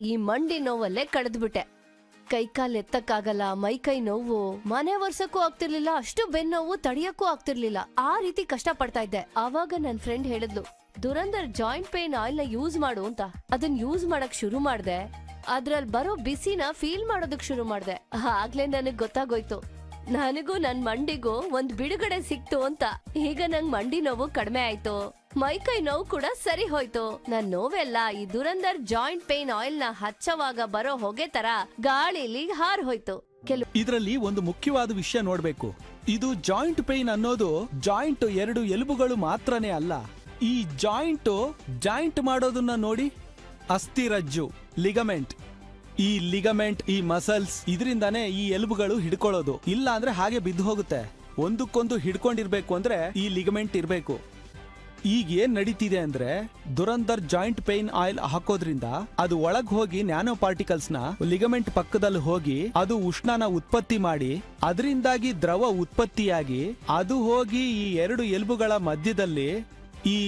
ಈ ಮಂಡಿ ನೋವಲ್ಲೇ ಕಳೆದ್ಬಿಟ್ಟೆ ಕೈಕಾಲ್ ಎತ್ತಕ್ಕಾಗಲ್ಲ, ಮೈಕೈ ನೋವು, ಮನೆ ಒರ್ಸಕ್ಕೂ ಆಗ್ತಿರ್ಲಿಲ್ಲ, ಅಷ್ಟು ಬೆನ್ನೋವು ತಡಿಯಕ್ಕೂ ಆಗ್ತಿರ್ಲಿಲ್ಲ. ಆ ರೀತಿ ಕಷ್ಟ ಪಡ್ತಾ ಇದ್ದೆ. ಆವಾಗ ನನ್ ಫ್ರೆಂಡ್ ಹೇಳಿದ್ಲು, ದುರಂದರ್ ಜಾಯಿಂಟ್ ಪೇನ್ ಆಯಿಲ್ನ ಯೂಸ್ ಮಾಡು ಅಂತ. ಅದನ್ ಯೂಸ್ ಮಾಡಕ್ ಶುರು ಮಾಡ್ದೆ. ಅದ್ರಲ್ಲಿ ಬರೋ ಬಿಸಿನ ಫೀಲ್ ಮಾಡೋದಕ್ ಶುರು ಮಾಡ್ದೆ. ಆಗ್ಲೇ ನನಗ್ ಗೊತ್ತಾಗೋಯ್ತು. ನನಗೂ ನನ್ ಮಂಡಿಗೂ ಒಂದ್ ಬಿಡುಗಡೆ ಸಿಕ್ತು ಅಂತ. ಈಗ ನಂಗ್ ಮಂಡಿ ನೋವು ಕಡಿಮೆ ಆಯ್ತು. ಮೈಕೈ ನೋವು ಕೂಡ ಸರಿ ಹೋಯ್ತು. ನನ್ ನೋವೆಲ್ಲ ಈ ದುರಂದರ್ ಜಾಯಿಂಟ್ ಪೇನ್ ಆಯಿಲ್ನ ಹಚ್ಚವಾಗ ಬರೋ ಹೊಗೆ ತರ ಗಾಳಿಲಿ ಹಾರ್ ಹೋಯ್ತು. ಕೆಲವು ಇದರಲ್ಲಿ ಒಂದು ಮುಖ್ಯವಾದ ವಿಷಯ ನೋಡ್ಬೇಕು. ಇದು ಜಾಯಿಂಟ್ ಪೇನ್ ಅನ್ನೋದು ಜಾಯಿಂಟ್ ಎರಡು ಎಲುಬುಗಳು ಮಾತ್ರನೇ ಅಲ್ಲ. ಈ ಜಾಯಿಂಟ್ ಜಾಯಿಂಟ್ ಮಾಡೋದನ್ನ ನೋಡಿ ಅಸ್ಥಿರಜ್ಜು ಲಿಗಮೆಂಟ್. ಈ ಲಿಗಮೆಂಟ್, ಈ ಮಸಲ್ಸ್ ಇದರಿಂದಾನೇ ಈ ಎಲುಬುಗಳು ಹಿಡ್ಕೊಳ್ಳೋದು. ಇಲ್ಲ ಅಂದ್ರೆ ಹಾಗೆ ಬಿದ್ದು ಹೋಗುತ್ತೆ. ಒಂದಕ್ಕೊಂದು ಹಿಡ್ಕೊಂಡಿರ್ಬೇಕು ಅಂದ್ರೆ ಈ ಲಿಗಮೆಂಟ್ ಇರ್ಬೇಕು. ಈಗ ಏನ್ ನಡೀತಿದೆ ಅಂದ್ರೆ ದುರಂದರ್ ಜಾಯಿಂಟ್ ಪೇನ್ ಆಯಿಲ್ ಹಾಕೋದ್ರಿಂದ ಅದು ಒಳಗ್ ಹೋಗಿ ನ್ಯಾನೋ ಪಾರ್ಟಿಕಲ್ಸ್ನ ಲಿಗಮೆಂಟ್ ಪಕ್ಕದಲ್ಲಿ ಹೋಗಿ ಅದು ಉಷ್ಣನ ಉತ್ಪತ್ತಿ ಮಾಡಿ, ಅದರಿಂದಾಗಿ ದ್ರವ ಉತ್ಪತ್ತಿಯಾಗಿ ಅದು ಹೋಗಿ ಈ ಎರಡು ಎಲುಬುಗಳ ಮಧ್ಯದಲ್ಲಿ ಈ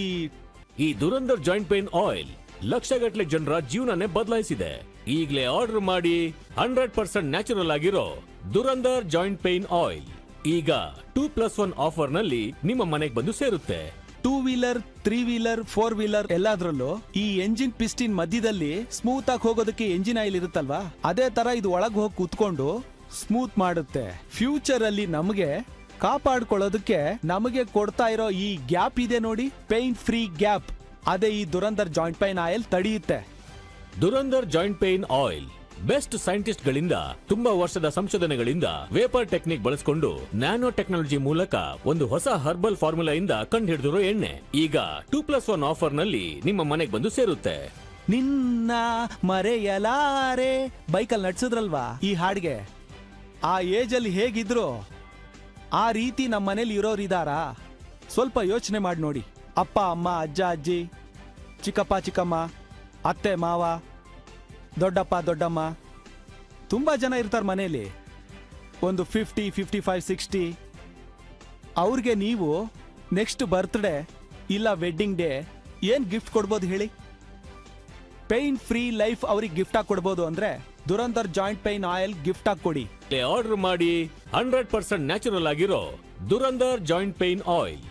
ಈ ದುರಂದರ್ ಜಾಯಿಂಟ್ ಪೇನ್ ಆಯಿಲ್ ಲಕ್ಷಗಟ್ಟಲೆ ಜನರ ಜೀವನನೇ ಬದಲಾಯಿಸಿದೆ. ಈಗಲೇ ಆರ್ಡರ್ ಮಾಡಿ ಹಂಡ್ರೆಡ್ ಪರ್ಸೆಂಟ್ ನ್ಯಾಚುರಲ್ ಆಗಿರೋ ದುರಂದರ್ ಜಾಯಿಂಟ್ ಪೇನ್ ಆಯಿಲ್ ಈಗ ಟೂ ಪ್ಲಸ್ ಒನ್ ಆಫರ್ನಲ್ಲಿ ನಿಮ್ಮ ಮನೆಗೆ ಬಂದು ಸೇರುತ್ತೆ. Two wheeler three wheeler four wheeler ಎಲ್ಲಾದ್ರಲ್ಲೂ ಈ ಎಂಜಿನ್ ಪಿಸ್ಟಿನ್ ಮಧ್ಯದಲ್ಲಿ ಸ್ಮೂತ್ ಆಗಿ ಹೋಗೋದಕ್ಕೆ ಎಂಜಿನ್ ಆಯಿಲ್ ಇರುತ್ತಲ್ವಾ? ಅದೇ ತರ ಇದು ಒಳಗೆ ಹೋಗಿ ಕೂತ್ಕೊಂಡು ಸ್ಮೂತ್ ಮಾಡುತ್ತೆ. ಫ್ಯೂಚರ್ ಅಲ್ಲಿ ನಮಗೆ ಕಾಪಾಡ್ಕೊಳ್ಳೋದಕ್ಕೆ ನಮಗೆ ಕೊಡ್ತಾ ಇರೋ ಈ ಗ್ಯಾಪ್ ಇದೆ ನೋಡಿ ಪೈನ್ ಫ್ರೀ ಗ್ಯಾಪ್. ಅದೇ ಈ Durandhar joint pain oil ತಡೆಯುತ್ತೆ. Dhurandhar joint pain oil. Best scientist ಗಳಿಂದ ತುಂಬಾ ವರ್ಷದ ಸಂಶೋಧನೆಗಳಿಂದ ವೇಪರ್ ಟೆಕ್ನಿಕ್ ಬಳಸಿಕೊಂಡು ನ್ಯಾನೋ ಟೆಕ್ನಾಲಜಿ ಮೂಲಕ ಒಂದು ಹೊಸ ಹರ್ಬಲ್ ಫಾರ್ಮುಲಾ ಇಂದ ಕಂಡು ಹಿಡಿದಿರೋ ಎಣ್ಣೆ. ಈಗ ಟೂ ಪ್ಲಸ್ ಒನ್ ಆಫರ್ನಲ್ಲಿ ನಿಮ್ಮ ಮನೆಗೆ ಬಂದು ಸೇರುತ್ತೆ. ನಿನ್ನ ಮರೆಯಲಾರೆ. ಬೈಕಲ್ಲಿ ನಡ್ಸಿದ್ರಲ್ವಾ? ಈ ಹಾಡ್ಗೆ. ಆ ಏಜ್ ಅಲ್ಲಿ ಹೇಗಿದ್ರು? ಆ ರೀತಿ ನಮ್ಮ ಮನೇಲಿ ಇರೋರು ಇದಾರಾ? ಸ್ವಲ್ಪ ಯೋಚನೆ ಮಾಡಿ ನೋಡಿ. ಅಪ್ಪ, ಅಮ್ಮ, ಅಜ್ಜ, ಅಜ್ಜಿ, ಚಿಕ್ಕಪ್ಪ, ಚಿಕ್ಕಮ್ಮ, ಅತ್ತೆ, ಮಾವ ದೊಡ್ಡಪ್ಪ, ದೊಡ್ಡಮ್ಮ, ತುಂಬ ಜನ ಇರ್ತಾರೆ ಮನೆಯಲ್ಲಿ. ಒಂದು ಫಿಫ್ಟಿ ಫಿಫ್ಟಿ ಫೈವ್ ಸಿಕ್ಸ್ಟಿ ಅವ್ರಿಗೆ ನೀವು ನೆಕ್ಸ್ಟ್ ಬರ್ತ್ಡೇ ಇಲ್ಲ ವೆಡ್ಡಿಂಗ್ ಡೇ ಏನು ಗಿಫ್ಟ್ ಕೊಡ್ಬೋದು ಹೇಳಿ? ಪೇಯ್ನ್ ಫ್ರೀ ಲೈಫ್ ಅವ್ರಿಗೆ ಗಿಫ್ಟ್ ಆಗಿ ಕೊಡ್ಬೋದು ಅಂದ್ರೆ Dhurandhar joint pain oil gift ಆಗಿ ಕೊಡಿ. ಆರ್ಡರ್ ಮಾಡಿ ಹಂಡ್ರೆಡ್ ಪರ್ಸೆಂಟ್ ನ್ಯಾಚುರಲ್ ಆಗಿರೋ ದುರಂದರ್ ಜಾಯಿಂಟ್ ಪೇಯ್ನ್ ಆಯಿಲ್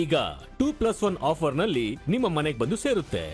ಈಗ ಟೂ ಪ್ಲಸ್ ಒನ್ ಆಫರ್ನಲ್ಲಿ ನಿಮ್ಮ ಮನೆಗೆ ಬಂದು ಸೇರುತ್ತೆ.